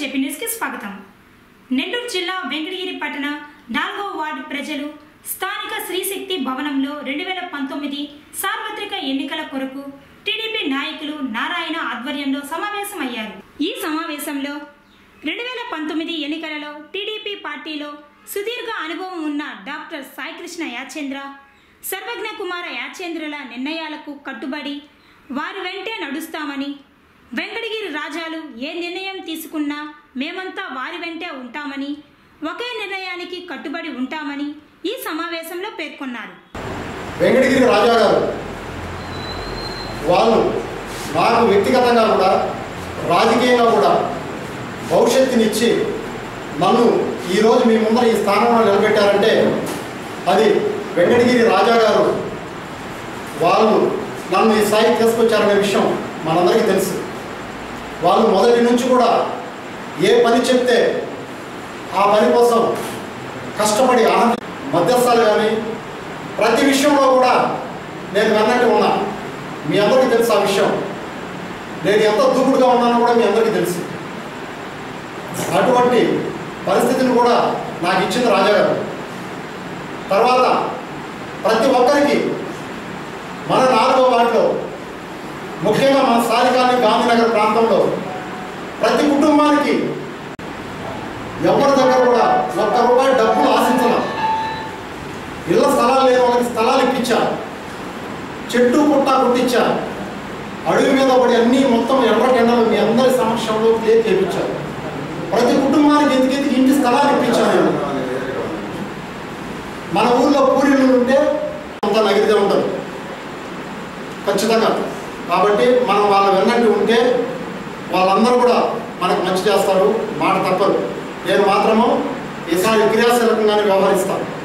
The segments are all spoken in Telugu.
చెప్పి న్యూస్కి స్వాగతం. నెల్లూరు జిల్లా వెంకటగిరి పట్టణ నాలుగో వార్డు ప్రజలు స్థానిక శ్రీశక్తి భవనంలో రెండు వేల పంతొమ్మిది సార్వత్రిక ఎన్నికల కొరకు టీడీపీ నాయకులు నారాయణ ఆధ్వర్యంలో సమావేశమయ్యారు. ఈ సమావేశంలో రెండు వేల పంతొమ్మిది ఎన్నికలలో టీడీపీ పార్టీలో సుదీర్ఘ అనుభవం ఉన్న డాక్టర్ సాయికృష్ణ యాచేంద్ర సర్వజ్ఞ కుమార యాచేంద్రుల నిర్ణయాలకు కట్టుబడి వారి వెంటే నడుస్తామని వెంకటగిరి రాజాలు ఏ నిర్ణయం తీసుకున్నా మేమంతా వారి వెంటే ఉంటామని ఒకే నిర్ణయానికి కట్టుబడి ఉంటామని ఈ సమావేశంలో పేర్కొన్నారు. వెంకటగిరి రాజా గారు వాళ్ళు నాకు వ్యక్తిగతంగా కూడా రాజకీయంగా కూడా భవిష్యత్తునిచ్చి నన్ను ఈరోజు మీ ముందర ఈ స్థానంలో నిలబెట్టారంటే అది వెంకటగిరి రాజా గారు వాళ్ళు నన్ను ఈ స్థాయికి తీసుకొచ్చారనే విషయం మనందరికీ తెలుసు. వాళ్ళు మొదటి నుంచి కూడా ఏ పని చెప్తే ఆ పని కోసం కష్టపడి ఆనంద మధ్యస్థాలు కానీ ప్రతి విషయంలో కూడా నేను వెన్నట్టు ఉన్నా. మీ అందరికీ తెలుసు ఆ విషయం. నేను ఎంత దూకుడుగా ఉన్నానో కూడా మీ అందరికీ తెలుసు. అటువంటి పరిస్థితిని కూడా నాకు ఇచ్చింది రాజాగారు. తర్వాత ప్రతి ఒక్కరికి మన నాలుగో వాటిలో ముఖ్యంగా మన సారికాని గాంధీనగర్ ప్రాంతంలో ప్రతి కుటుంబానికి ఎవరి దగ్గర కూడా ఒక్క రూపాయి డబ్బులు ఆశించాలి. ఇళ్ళ స్థలాలు లేని వాళ్ళకి స్థలాలు ఇప్పించా. చెట్టు పుట్ట కుట్టించా. అడవి మీద పడి అన్ని మొత్తం ఎర్ర మీ అందరి సమక్షంలో క్లియర్ చేయించారు ప్రతి కుటుంబానికి ఎందుకు ఇంటి స్థలాలు ఇప్పించాను నేను. మన ఊర్లో పూరిళ్ళు ఉంటే అంత నగిరిదే ఉంటుంది. ఖచ్చితంగా. కాబట్టి మనం వాళ్ళ విన్నట్టు ఉంటే వాళ్ళందరూ కూడా మనకు మంచి చేస్తారు. మాట తప్పదు. నేను మాత్రము ఈసారి క్రియాశీలకంగానే వ్యవహరిస్తాను.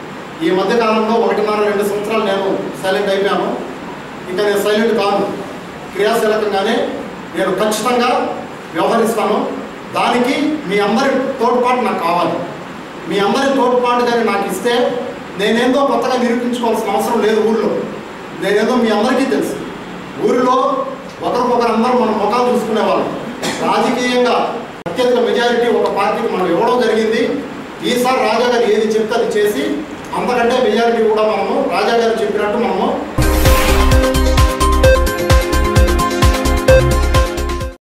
ఈ మధ్య కాలంలో ఒకటిన్నర రెండు సంవత్సరాలు నేను సైలెంట్ అయిపోయాను. ఇంకా నేను సైలెంట్ కాను. క్రియాశీలకంగానే నేను ఖచ్చితంగా వ్యవహరిస్తాను. దానికి మీ అందరి తోడ్పాటు నాకు కావాలి. మీ అందరి తోడ్పాటు కానీ నాకు ఇస్తే నేనేందో కొత్తగా నిరూపించుకోవాల్సిన అవసరం లేదు ఊళ్ళో. నేనేదో మీ అందరికీ తెలుసు. ఊరిలో ఒకరికొకరు అందరూ మన ముఖాలు చూసుకునేవాళ్ళం. రాజకీయంగా అత్యధిక మెజారిటీ ఒక పార్టీకి మనం ఇవ్వడం జరిగింది. ఈసారి రాజా గారు ఏది చెప్తే అది చేసి అంతకంటే మెజారిటీ కూడా మనము రాజా గారు చెప్పినట్టు మనము